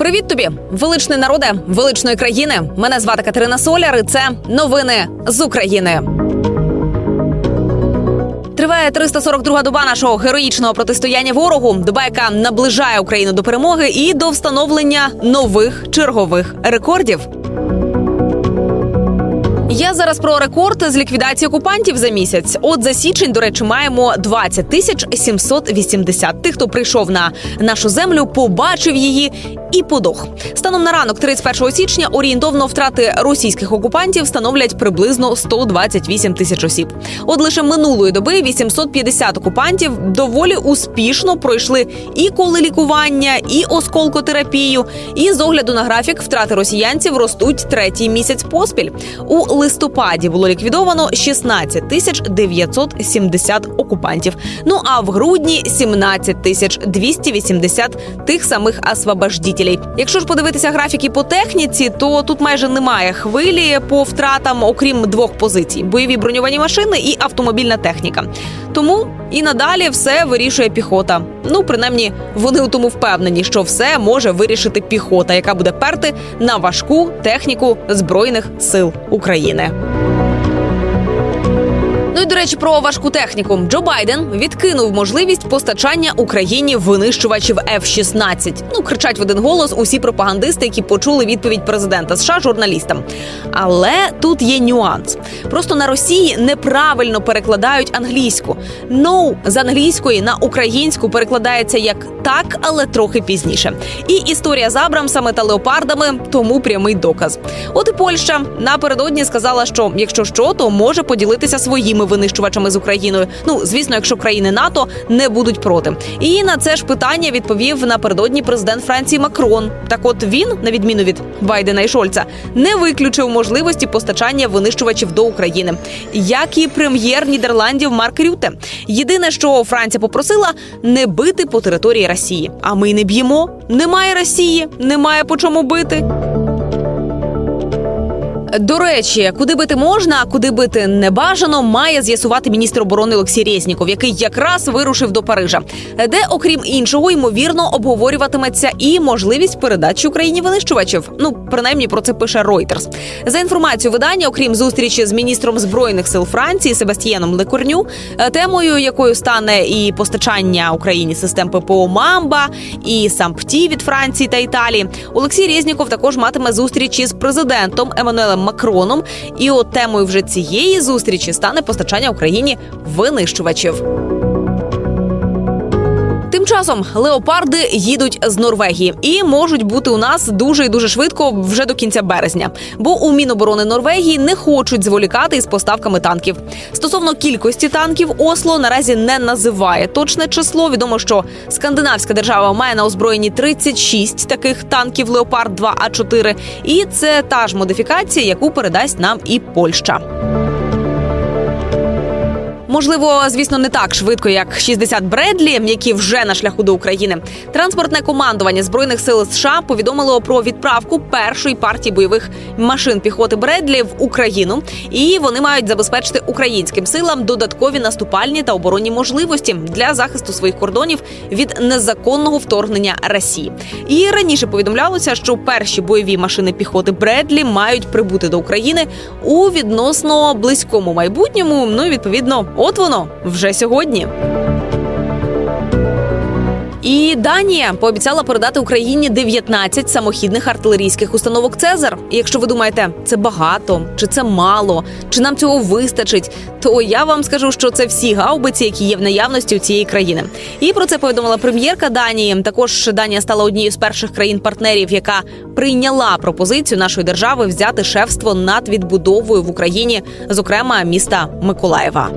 Привіт тобі, величний народе величної країни. Мене звати Катерина Соляр. і Це новини з України. Триває 342 доба нашого героїчного протистояння ворогу. Доба, яка наближає Україну до перемоги і до встановлення нових чергових рекордів. Я зараз про рекорд з ліквідації окупантів за місяць. От за січень, до речі, маємо 20 тисяч 780 тих, хто прийшов на нашу землю, побачив її і подох. Станом на ранок, 31 січня, орієнтовно втрати російських окупантів становлять приблизно 128 тисяч осіб. От лише минулої доби 850 окупантів доволі успішно пройшли і коли лікування, і осколкотерапію. І з огляду на графік втрати росіянців ростуть третій місяць поспіль. У листопаді було ліквідовано 16 тисяч 970 окупантів. Ну а в грудні 17 тисяч 280 тих самих освобождітелей. Якщо ж подивитися графіки по техніці, то тут майже немає хвилі по втратам, окрім двох позицій: бойові броньовані машини і автомобільна техніка. Тому і надалі все вирішує піхота. Ну, принаймні, вони у тому впевнені, що все може вирішити піхота, яка буде перти на важку техніку збройних сил України. Ну і до речі, про важку техніку Джо Байден відкинув можливість постачання Україні винищувачів F-16. Ну кричать в один голос усі пропагандисти, які почули відповідь президента США журналістам. Але тут є нюанс. Просто на Росії неправильно перекладають англійську. «No» з англійської на українську перекладається як так, але трохи пізніше. І історія з Абрамсами та леопардами тому прямий доказ. От і Польща напередодні сказала, що якщо що, то може поділитися своїми винищувачами з Україною. Ну звісно, якщо країни НАТО не будуть проти. І на це ж питання відповів напередодні президент Франції Макрон. Так, от він, на відміну від Байдена і Шольца, не виключив можливості постачання винищувачів до України, як і прем'єр Нідерландів Марк Рюте. Єдине, що Франція попросила не бити по території Росії. А ми не б'ємо. Немає Росії, немає по чому бити. До речі, куди бити можна, а куди бити не бажано, має з'ясувати міністр оборони Олексій Резніков, який якраз вирушив до Парижа, де, окрім іншого, ймовірно, обговорюватиметься і можливість передачі Україні винищувачів. Ну, принаймні про це пише Reuters. За інформацією видання, окрім зустрічі з міністром збройних сил Франції Себастьєном Лекорню, е, темою якою стане і постачання Україні систем ППО Мамба, і САМПТІ від Франції та Італії. Олексій Резніков також матиме зустрічі з президентом Еммануелем Макроном. І от темою вже цієї зустрічі стане постачання Україні винищувачів. Тим часом леопарди їдуть з Норвегії і можуть бути у нас дуже і дуже швидко вже до кінця березня. Бо у Міноборони Норвегії не хочуть зволікати із поставками танків. Стосовно кількості танків, Осло наразі не називає точне число. Відомо, що скандинавська держава має на озброєнні 36 таких танків Леопард 2 А 4 І це та ж модифікація, яку передасть нам і Польща. Можливо, звісно, не так швидко, як 60 Бредлі, які вже на шляху до України. Транспортне командування збройних сил США повідомило про відправку першої партії бойових машин піхоти Бредлі в Україну, і вони мають забезпечити українським силам додаткові наступальні та оборонні можливості для захисту своїх кордонів від незаконного вторгнення Росії. І раніше повідомлялося, що перші бойові машини піхоти Бредлі мають прибути до України у відносно близькому майбутньому. Ну і відповідно. От воно вже сьогодні. І Данія пообіцяла передати Україні 19 самохідних артилерійських установок Цезар. І якщо ви думаєте, це багато, чи це мало, чи нам цього вистачить, то я вам скажу, що це всі гаубиці, які є в наявності у цієї країни. І про це повідомила прем'єрка Данії. Також Данія стала однією з перших країн-партнерів, яка прийняла пропозицію нашої держави взяти шефство над відбудовою в Україні, зокрема міста Миколаєва.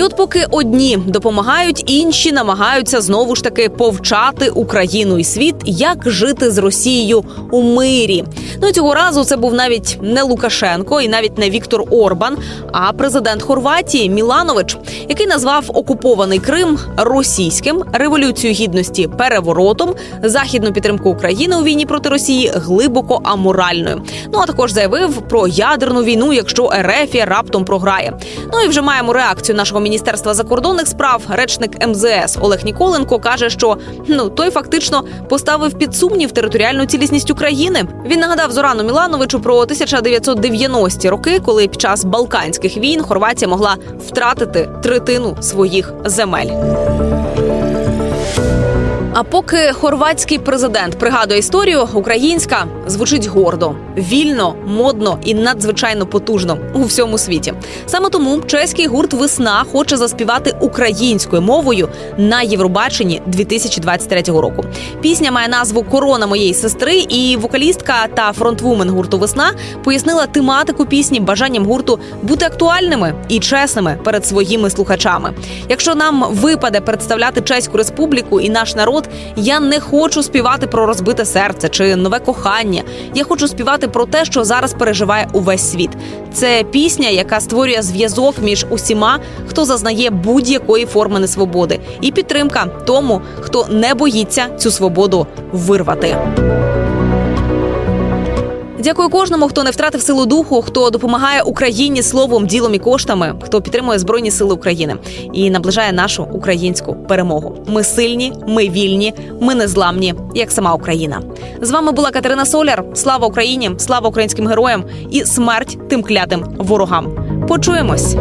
І от поки одні допомагають, інші намагаються знову ж таки повчати Україну і світ, як жити з Росією у мирі. Ну цього разу це був навіть не Лукашенко і навіть не Віктор Орбан, а президент Хорватії Міланович, який назвав окупований Крим російським революцію гідності переворотом, західну підтримку України у війні проти Росії глибоко аморальною. Ну а також заявив про ядерну війну, якщо РФ раптом програє. Ну і вже маємо реакцію нашого міністра міністерства закордонних справ, речник МЗС Олег Ніколенко каже, що ну той фактично поставив під сумнів територіальну цілісність України. Він нагадав Зорану Мілановичу про 1990-ті роки, коли під час балканських війн Хорватія могла втратити третину своїх земель. А поки хорватський президент пригадує історію, українська звучить гордо, вільно, модно і надзвичайно потужно у всьому світі. Саме тому чеський гурт Весна хоче заспівати українською мовою на Євробаченні 2023 року. Пісня має назву Корона моєї сестри, і вокалістка та фронтвумен гурту Весна пояснила тематику пісні бажанням гурту бути актуальними і чесними перед своїми слухачами. Якщо нам випаде представляти чеську республіку і наш народ, я не хочу співати про розбите серце чи нове кохання. Я хочу співати про те, що зараз переживає увесь світ. Це пісня, яка створює зв'язок між усіма, хто зазнає будь-якої форми несвободи, і підтримка тому, хто не боїться цю свободу вирвати. Дякую кожному, хто не втратив силу духу, хто допомагає Україні словом, ділом і коштами, хто підтримує збройні сили України і наближає нашу українську перемогу. Ми сильні, ми вільні, ми незламні, як сама Україна. З вами була Катерина Соляр. Слава Україні! Слава українським героям і смерть тим клятим ворогам. Почуємось.